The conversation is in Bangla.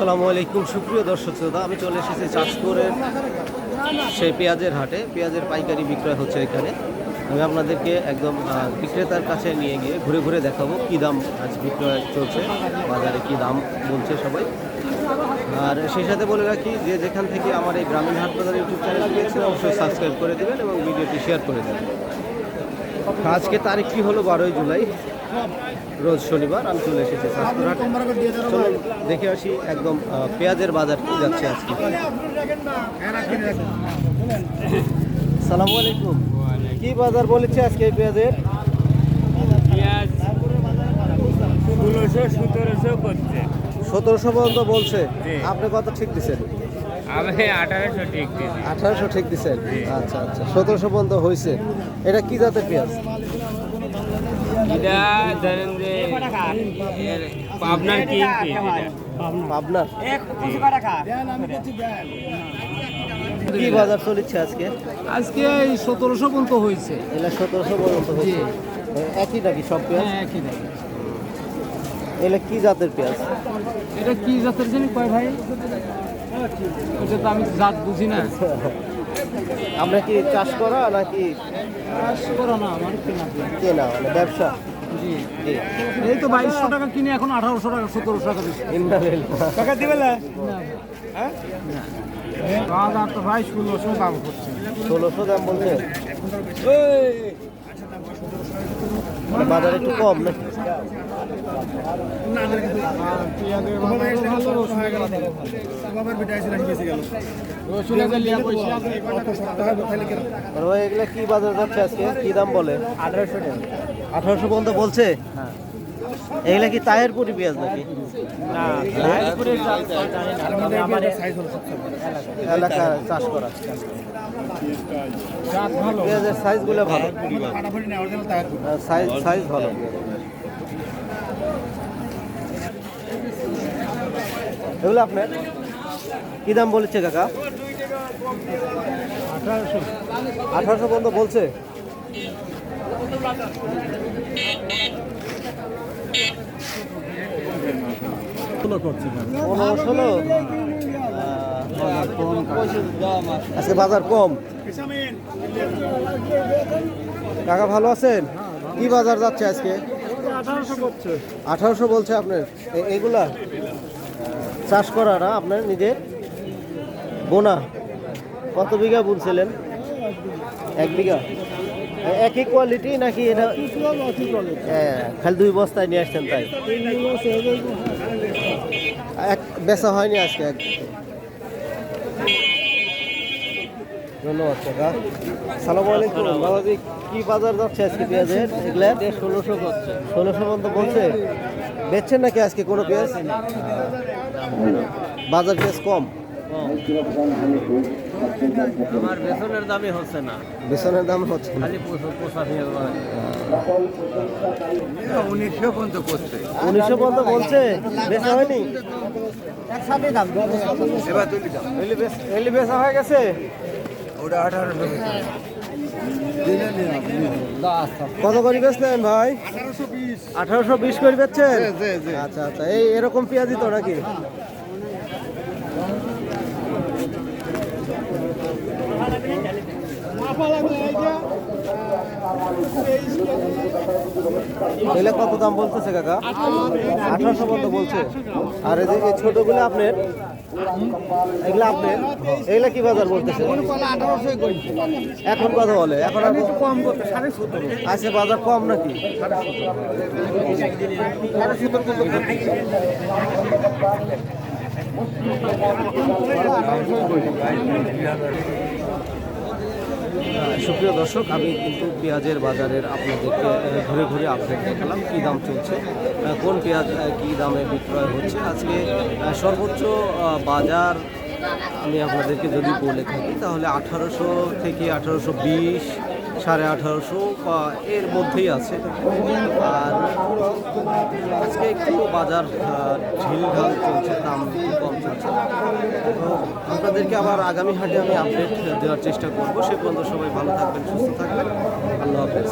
আসসালামু আলাইকুম। সুপ্রিয় দর্শক শ্রোতা, আমি চলে এসেছি চাষপুরের সেই পেঁয়াজের হাটে। পেঁয়াজের পাইকারি বিক্রয় হচ্ছে এখানে। আমি আপনাদেরকে একদম বিক্রেতার কাছে নিয়ে গিয়ে ঘুরে ঘুরে দেখাবো কী দাম আজ বিক্রয় চলছে, বাজারে কী দাম বলছে সবাই। আর সেই সাথে বলে রাখি যে যেখান থেকে আমার এই গ্রামীণ হাট বাজার ইউটিউব চ্যানেল দিয়েছেন অবশ্যই সাবস্ক্রাইব করে দেবেন এবং ভিডিওটি শেয়ার করে দেবেন। আজকে তারিখটি হলো? বারোই জুলাই। রোজ শনিবার আমি চলে এসেছি চলুন দেখে আসি একদম পেঁয়াজের বাজার কি যাচ্ছে আজকে। সালামু আলাইকুম কি বাজার বলেছে আজকে এই পেঁয়াজের? ষোলোশো সতেরোশো করছে। সতেরোশো পর্যন্ত বলছে। আপনি কত ঠিক দিচ্ছেন আমি আঠারোশো ঠিক দিয়েছি। আঠারোশো ঠিক দিচ্ছেন আচ্ছা আচ্ছা সতেরোশো পর্যন্ত হয়েছে। এটা কি জাতের পেঁয়াজ? এটা যে এর কিং পিস আপনার কি বাজার চলেছে আজকে? আজকে এই সতেরোশো পর্যন্ত হয়েছে। এটা সতেরোশো পর্যন্ত হয়েছে। একই নাকি সব পেঁয়াজ? হ্যাঁ একই এগুলো কি জাতের পেঁয়াজ? এটা কি জাতের জানি? কয় ভাই? এটা তো আমি জাত বুঝি না। আমরা কি চাষ করা নাকি চাষ করো না আমার কেনা কেনা মানে ব্যবসা? এই তো বাইশশো টাকা কিনে এখন আঠারোশো টাকা সতেরোশো টাকা দিচ্ছে। টাকা দিবে না? বাজার তো ভাই ষোলোশো দাম করছে। ষোলোশো দাম বলছে? বাজার একটু কম এগুলা কি বাজার যাচ্ছে আজকে? কি দাম বলে? আঠারোশো টাকা। আঠারোশো পর্যন্ত বলছে? এগুলা কি তাহের পুরি পেঁয়াজ নাকি? এলাকা চাষ করা পেঁয়াজের সাইজগুলো ভালো। সাইজ সাইজ ভালো। এগুলো আপনার? কি দাম বলেছে কাকা? আঠারোশো। আঠারোশো পর্যন্ত বলছে? আজকে বাজার কম। কাকা ভালো আছেন? কি বাজার যাচ্ছে আজকে? আঠারোশো বলছে আপনার। এগুলা চাষ করা না আপনার নিজের? বোনা। কত বিঘা বুনছিলেন? এক বিঘা? একই কোয়ালিটি নাকি এটা? হ্যাঁ, খালি দুই বস্তায় নিয়ে আসছেন তাই। এক বেচা হয়নি আজকে এক। ধন্যবাদ কাকা সালাম আলাইকুম। বাবাজি কি বাজার যাচ্ছে আজকে পেঁয়াজের? এগুলা? ষোলোশো ষোলোশো পর্যন্ত বলছে। বেচছেন নাকি আজকে কোনো পেঁয়াজ? বাজার পেঁয়াজ কম। আমার বেতনের দামই হচ্ছে না। বেসনের দাম হচ্ছে খালি পোষা পেঁয়াজ উনিশশো পর্যন্ত করছে। উনিশশো পর্যন্ত বলছে? বেচা হয়নি? এবার দাম। এলি এলি বেচা হয়ে গেছে? ওটা আঠারোশো কত করে বেচলেন ভাই? আঠারোশো বিশ। করে বেচছেন? আচ্ছা আচ্ছা। এই এরকম পেঁয়াজই তো নাকি? এগুলো কত দাম বলতেছে কাকা? আঠারোশো পর্যন্ত বলছে। আর এই যে এই ছোটগুলো আপনার? এগুলো আপনার? এগুলো কি বাজার বলতেছে? এখন কথা বলে। এখন আর কম। করতে আচ্ছা বাজার কম নাকি? সুপ্রিয় দর্শক, আমি কিন্তু পেঁয়াজের বাজারের আপনাদেরকে ঘুরে ঘুরে আপডেট দেখালাম, কী দাম চলছে কোন পেঁয়াজ কী দামে বিক্রয় হচ্ছে। আজকে সর্বোচ্চ বাজার আমি আপনাদেরকে যদি বলে থাকি, তাহলে আঠারোশো থেকে আঠারোশো বিশ, সাড়ে আঠারোশো, বা এর মধ্যেই আছে। আর আজকে একটু বাজার ঢিলঢাল চলছে, দাম কম চলছে। আপনাদেরকে আবার আগামী হাটে আমি আপডেট দেওয়ার চেষ্টা করব। সে পর্যন্ত সবাই ভালো থাকবেন, সুস্থ থাকবেন। আল্লাহ হাফেজ।